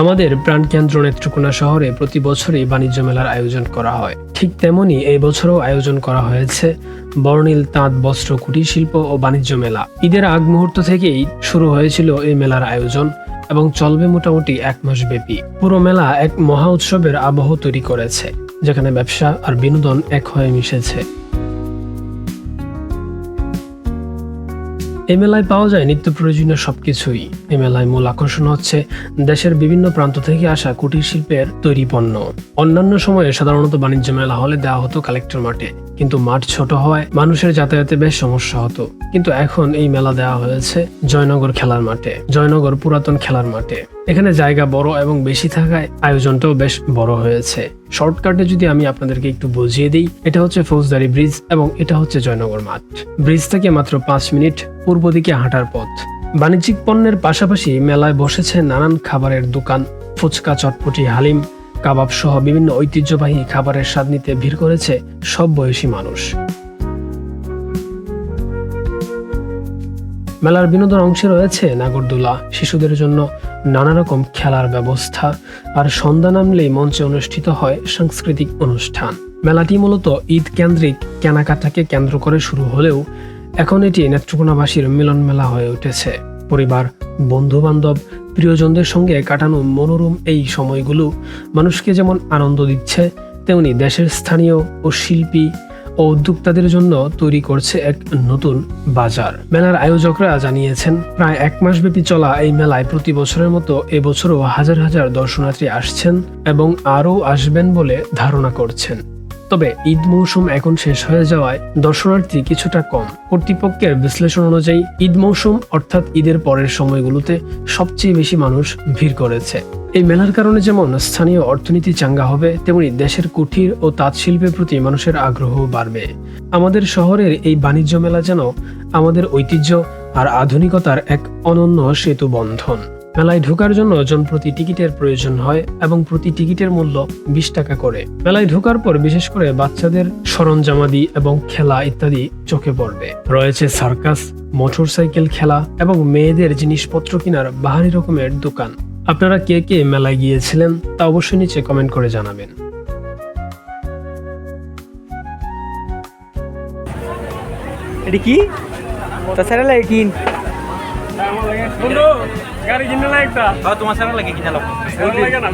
আমাদের প্রাণকেন্দ্র নেত্রকোনা শহরে প্রতি বছরই বাণিজ্য মেলার আয়োজন করা হয়। ঠিক তেমনি এই বছরও আয়োজন করা হয়েছে বর্ণিল তাঁত, বস্ত্র, কুটির শিল্প ও বাণিজ্য মেলা। ঈদের আগ মুহূর্ত থেকেই শুরু হয়েছিল এই মেলার আয়োজন এবং চলবে মোটামুটি এক মাস ব্যাপী। পুরো মেলা এক মহা উৎসবের আবহ তৈরি করেছে, যেখানে ব্যবসা আর বিনোদন এক হয়ে মিশেছে। মেলায় পাওয়া যায় নিত্য প্রয়োজনীয় সবকিছুই। এই মেলায় মূল আকর্ষণ হচ্ছে দেশের বিভিন্ন প্রান্ত থেকে আসা কুটির শিল্পের তৈরি পণ্য। অন্যান্য সময়ে সাধারণত বাণিজ্য মেলা হলে দেওয়া হতো কালেক্টর মাঠে, কিন্তু মাঠ ছোট হওয়ায় মানুষের যাতায়াতে বেশ সমস্যা হতো। কিন্তু এখন এই মেলা দেওয়া হয়েছে জয়নগর খেলার মাঠে, জয়নগর পুরাতন খেলার মাঠে। এখানে জায়গা বড় এবং বেশি থাকায় আয়োজনটাও বেশ বড় হয়েছে। শর্টকাটে যদি আমি আপনাদেরকে একটু বুঝিয়ে দিই, এটা হচ্ছে ফৌজদারি ব্রিজ এবং এটা হচ্ছে জয়নগর মাঠ। ব্রিজ থেকে মাত্র পাঁচ মিনিট পূর্ব দিকে হাঁটার পথ। বাণিজ্যিক পণ্যের পাশাপাশি মেলায় বসেছে নানান খাবারের দোকান। ফুচকা, চটপটি, হালিম কাবাব সহ বিভিন্ন ঐতিহ্যবাহী খাবারের স্বাদ নিতে ভিড় করেছে সব বয়সী মানুষ। মেলার বিনোদন অংশে রয়েছে নাগরদোলা। শিশুদের জন্য নানা রকম খেলার ব্যবস্থা আর সন্ধ্যা নামলেই মঞ্চে অনুষ্ঠিত হয় সাংস্কৃতিক অনুষ্ঠান। মেলাটি মূলত ঈদ কেন্দ্রিক কেনাকাটাকে কেন্দ্র করে শুরু হলেও এখন এটি নেত্রকোনাবাসীর মিলন মেলা হয়ে উঠেছে। পরিবার বন্ধু বান্ধব প্রিয়জনদের সঙ্গে কাটানো মনোরম এই সময়গুলো মানুষকে যেমন আনন্দ দিচ্ছে, তেমনি দেশের স্থানীয় ও শিল্পী ও উদ্যোক্তাদের জন্য তৈরি করছে এক নতুন বাজার। মেলার আয়োজকরা জানিয়েছেন, প্রায় এক মাসব্যাপী চলা এই মেলায় প্রতি বছরের মতো এবছরও হাজার হাজার দর্শনার্থী আসছেন এবং আরও আসবেন বলে ধারণা করছেন। তবে ঈদ মৌসুম এখন শেষ হয়ে যাওয়ায় দর্শনার্থী কিছুটা কম। কর্তৃপক্ষের বিশ্লেষণ অনুযায়ী, ঈদ মৌসুম অর্থাৎ ঈদের পরের সময়গুলোতে সবচেয়ে বেশি মানুষ ভিড় করেছে। এই মেলার কারণে যেমন স্থানীয় অর্থনীতি চাঙ্গা হবে, তেমনি দেশের কুঠির ও তাঁত শিল্পের প্রতি মানুষের আগ্রহ বাড়বে। আমাদের শহরের এই বাণিজ্য মেলা যেন আমাদের ঐতিহ্য আর আধুনিকতার এক অনন্য সেতু বন্ধন। মেলায় ঢোকার জন্য জনপ্রতি টিকিটের প্রয়োজন হয় এবং প্রতি টিকিটের মূল্য বিশ টাকা করে। মেলায় ঢোকার পর বিশেষ করে বাচ্চাদের সরঞ্জামাদি এবং খেলা ইত্যাদি চোখে পড়বে। রয়েছে সার্কাস, মোটরসাইকেল খেলা এবং মেয়েদের জিনিসপত্র কেনার বাহারি রকমের দোকান। আপনারা কে কে মেলায় গিয়েছিলেন তা অবশ্যই নিচে কমেন্ট করে জানাবেন। এটা কি? তাছাড়া লাগে কিন বন্ধু গাড়ি কিনে না একটা। তোমার সারা লাগে কিনে লাগে না